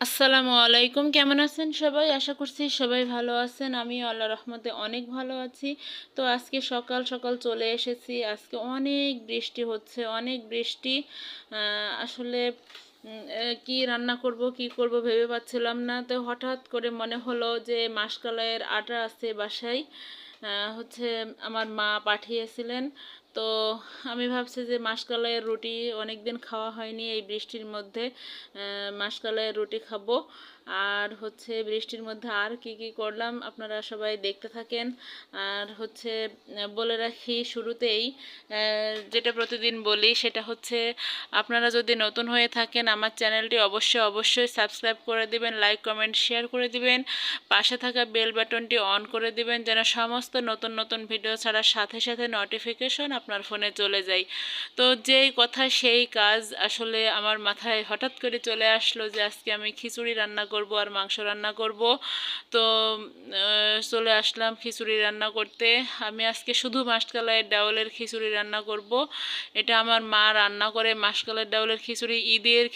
আসসালামু আলাইকুম। কেমন আছেন সবাই? আশা করছি সবাই ভালো আছেন। আমি আল্লাহ রহমতে অনেক ভালো আছি। তো আজকে সকাল সকাল চলে এসেছি। আজকে অনেক বৃষ্টি হচ্ছে, অনেক বৃষ্টি। আসলে কি রান্না করব, কি করব ভেবে পাচ্ছিলাম না। তো হঠাৎ করে মনে হলো যে মাসকলাইয়ের আটা আছে বাসায়। হচ্ছে আমার মা পাঠিয়েছিলেন। তো আমি ভাবছি যে মাসকলাইয়ের রুটি অনেক দিন খাওয়া হয়নি এই বৃষ্টির মধ্যে মাসকলাইয়ের রুটি খাব। আর হচ্ছে বৃষ্টির মধ্যে আর কি কি করলাম আপনারা সবাই দেখতে থাকেন। আর হচ্ছে বলে রাখি শুরুতেই যেটা প্রতিদিন বলি সেটা হচ্ছে, আপনারা যদি নতুন হয়ে থাকেন আমার চ্যানেলটি অবশ্যই অবশ্যই সাবস্ক্রাইব করে দিবেন, লাইক, কমেন্ট, শেয়ার করে দিবেন, পাশে থাকা বেল বাটনটি অন করে দিবেন যেন সমস্ত নতুন নতুন ভিডিও ছাড়ার সাথে সাথে নোটিফিকেশন আপনার ফোনে চলে যায় তো যেই কথা সেই কাজ আসলে আমার মাথায় হঠাৎ করে চলে আসলো যে আজকে আমি খিচুড়ি রান্না করব আর মাংস রান্না করব। তো চলে আসলাম খিচুড়ি রান্না করতে। আমি আজকে শুধু মাসকালাইয়ের ডাউলের খিচুড়ি রান্না করব। এটা আমার মা রান্না করে মাসকালের ডাউলের খিচুড়ি। ঈদের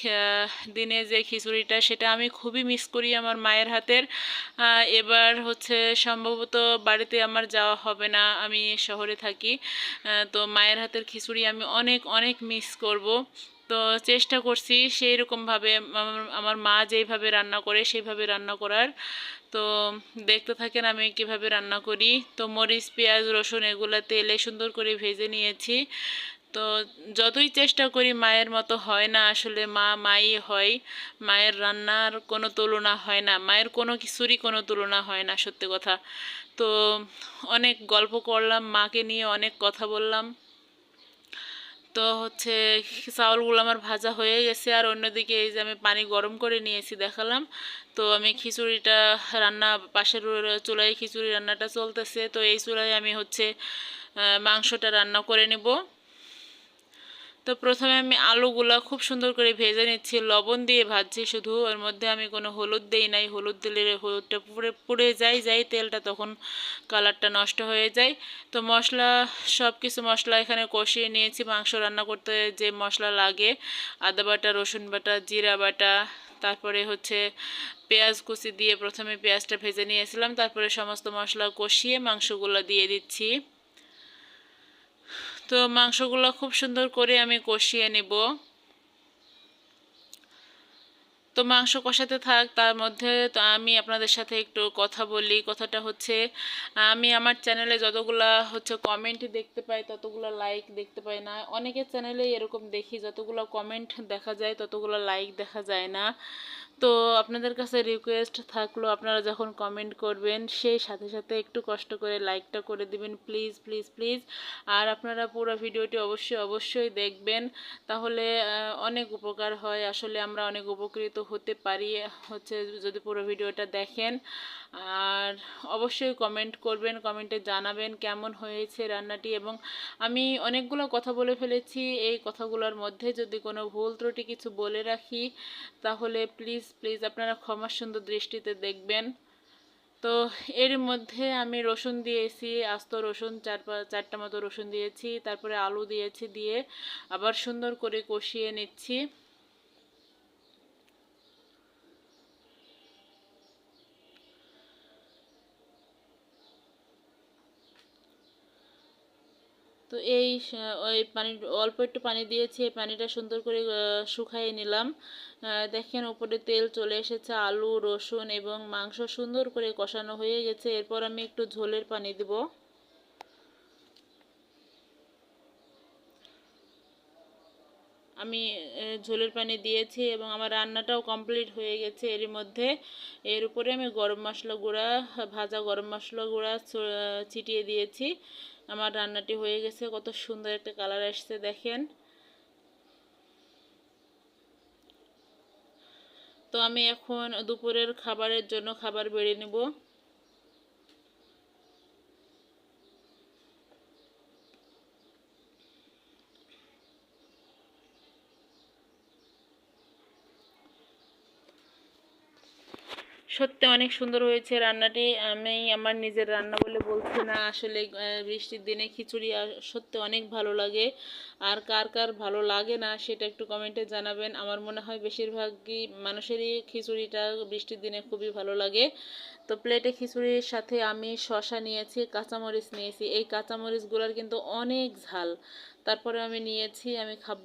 দিনে যে খিচুড়িটা সেটা আমি খুবই মিস করি আমার মায়ের হাতের। এবার হচ্ছে সম্ভবত বাড়িতে আমার যাওয়া হবে না। আমি শহরে থাকি। তো মায়ের হাতের খিচুড়ি আমি অনেক অনেক মিস করব। তো চেষ্টা করছি সেই রকমভাবে আমার মা যেইভাবে রান্না করে সেইভাবে রান্না করার। তো দেখতে থাকেন আমি কীভাবে রান্না করি। তো মরিচ, পেঁয়াজ, রসুন এগুলো তেলে সুন্দর করে ভেজে নিয়েছি। তো যতই চেষ্টা করি মায়ের মতো হয় না, আসলে মা মাই হয়, মায়ের রান্নার কোনো তুলনা হয় না, মায়ের কোনো কিছুরই কোনো তুলনা হয় না, সত্যি কথা। তো অনেক গল্প করলাম, মাকে নিয়ে অনেক কথা বললাম। তো হচ্ছে চাউলগুলো আমার ভাজা হয়ে গেছে, আর অন্যদিকে এই যে আমি পানি গরম করে নিয়েছি দেখালাম। তো আমি খিচুড়িটা রান্না পাশের চুলায় খিচুড়ি রান্নাটা চলতেছে, তো এই চুলায় আমি হচ্ছে মাংসটা রান্না করে নেব। তো প্রথমে আমি আলুগুলা খুব সুন্দর করে ভেজে নিচ্ছি। লবণ দিয়ে ভাজছি শুধু, ওর মধ্যে আমি কোনো হলুদ দিই নাই। হলুদ দিলে হলুদটা পুড়ে পুড়ে যায় যায় তেলটা তখন কালারটা নষ্ট হয়ে যায়। তো মশলা সব কিছু মশলা এখানে কষিয়ে নিয়েছি। মাংস রান্না করতে যে মশলা লাগে, আদা বাটা, রসুন বাটা, জিরা বাটা, তারপরে হচ্ছে পেঁয়াজ কুচি দিয়ে প্রথমে পেঁয়াজটা ভেজে নিয়েছিলাম। তারপরে সমস্ত মশলা কষিয়ে মাংসগুলো দিয়ে দিচ্ছি। তো মাংসগুলো খুব সুন্দর করে আমি কষিয়ে নেব। তো মাংস কষাতে থাক, তার মধ্যে তো আমি আপনাদের সাথে একটু কথা বলি। কথাটা হচ্ছে, আমি আমার চ্যানেলে যতগুলা হচ্ছে কমেন্ট দেখতে পাই, ততগুলো লাইক দেখতে পাই না। অনেকের চ্যানেলে এরকম দেখি, যতগুলো কমেন্ট দেখা যায়, ততগুলো লাইক দেখা যায় না। তো আপনাদের কাছে রিকোয়েস্ট থাকল, আপনারা যখন কমেন্ট করবেন, সেই সাথে সাথে একটু কষ্ট করে লাইকটা করে দিবেন। প্লিজ প্লিজ প্লিজ আর আপনারা পুরো ভিডিওটি অবশ্যই অবশ্যই দেখবেন। তাহলে অনেক উপকার হয়। আসলে আমরা অনেক উপকৃত হতে পারি। হচ্ছে যদি পুরো ভিডিওটা দেখেন। আর অবশ্যই কমেন্ট করবেন কমেন্টে জানাবেন কেমন হয়েছে রান্নাটি এবং আমি অনেকগুলো কথা বলে ফেলেছি। এই কথাগুলোর মধ্যে যদি কোনো ভুল ত্রুটি কিছু বলে রাখি, তাহলে প্লিজ প্লিজ আপনারা ক্ষমা সুন্দর দৃষ্টিতে দেখবেন। তো এর মধ্যে আমি রসুন দিয়েছি, আস্ত রসুন, চার চারটা মতো রসুন দিয়েছি, তারপরে আলু দিয়েছি দিয়ে আবার সুন্দর করে কষিয়ে নিচ্ছি। তো এই ওই পানি, অল্প একটু পানি দিয়েছি, এই পানিটা সুন্দর করে শুকাইয়ে নিলাম। দেখেন উপরে তেল চলে এসেছে, আলু, রসুন এবং মাংস সুন্দর করে কষানো হয়ে গেছে। এরপর আমি একটু ঝোলের পানি দিব। আমি ঝোলের পানি দিয়েছি এবং আমার রান্নাটাও কমপ্লিট হয়ে গেছে এর মধ্যে। এর উপরে আমি গরম মশলা গুঁড়া, ভাজা গরম মশলা গুঁড়া ছিটিয়ে দিয়েছি। আমার রান্নাটি হয়ে গেছে, কত সুন্দর একটা কালার আসছে, দেখেন। তো আমি এখন দুপুরের খাবারের জন্য খাবার বেড়ে নেব। সত্যি অনেক সুন্দর হয়েছে রান্নাটি। আমি আমার নিজের রান্না বলে বলছি না, আসলে বৃষ্টির দিনে খিচুড়ি সত্যি অনেক ভালো লাগে। আর কার কার ভালো লাগে না, সেটা একটু কমেন্টে জানাবেন। আমার মনে হয়, বেশিরভাগই মানুষেরই খিচুড়িটা বৃষ্টির দিনে খুবই ভালো লাগে। তো প্লেটে খিচুড়ির সাথে আমি শসা নিয়েছি, কাঁচামরিচ নিয়েছি। এই কাঁচামরিচগুলোর কিন্তু অনেক ঝাল। তারপরে আমি নিয়েছি, আমি খাব,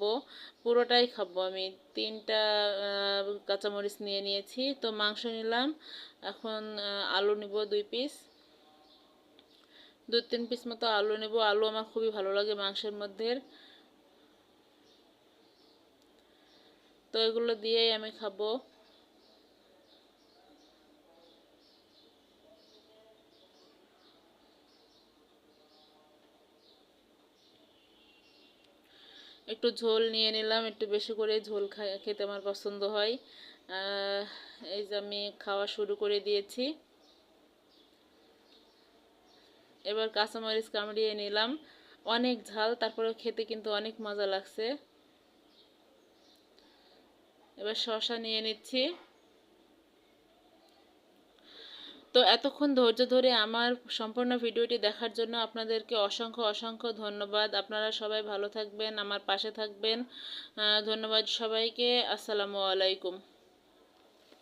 পুরোটাই খাব। আমি তিনটা কাঁচামরিচ নিয়ে নিয়েছি। তো মাংস নিলাম, এখন আলু নিব দুই পিস। দু তিন পিস মতো আলু নেব। আলু আমার খুবই ভালো লাগে মাংসের মধ্যে। তো এগুলো দিয়েই আমি খাব। একটু ঝোল নিয়ে নিলাম, একটু বেশি করে ঝোল খেতে আমার পছন্দ হয়। এই যে আমি খাওয়া শুরু করে দিয়েছি। এবার কাঁচামরিচ কামড়িয়ে নিলাম। অনেক ঝাল তারপরে খেতে কিন্তু অনেক মজা লাগছে। এবার শশা নিয়ে নিচ্ছি। তো এতক্ষণ ধৈর্য ধরে আমার সম্পূর্ণ ভিডিওটি দেখার জন্য আপনাদেরকে অসংখ্য অসংখ্য ধন্যবাদ। আপনারা সবাই ভালো থাকবেন, আমার পাশে থাকবেন। ধন্যবাদ সবাইকে। আসসালামু আলাইকুম।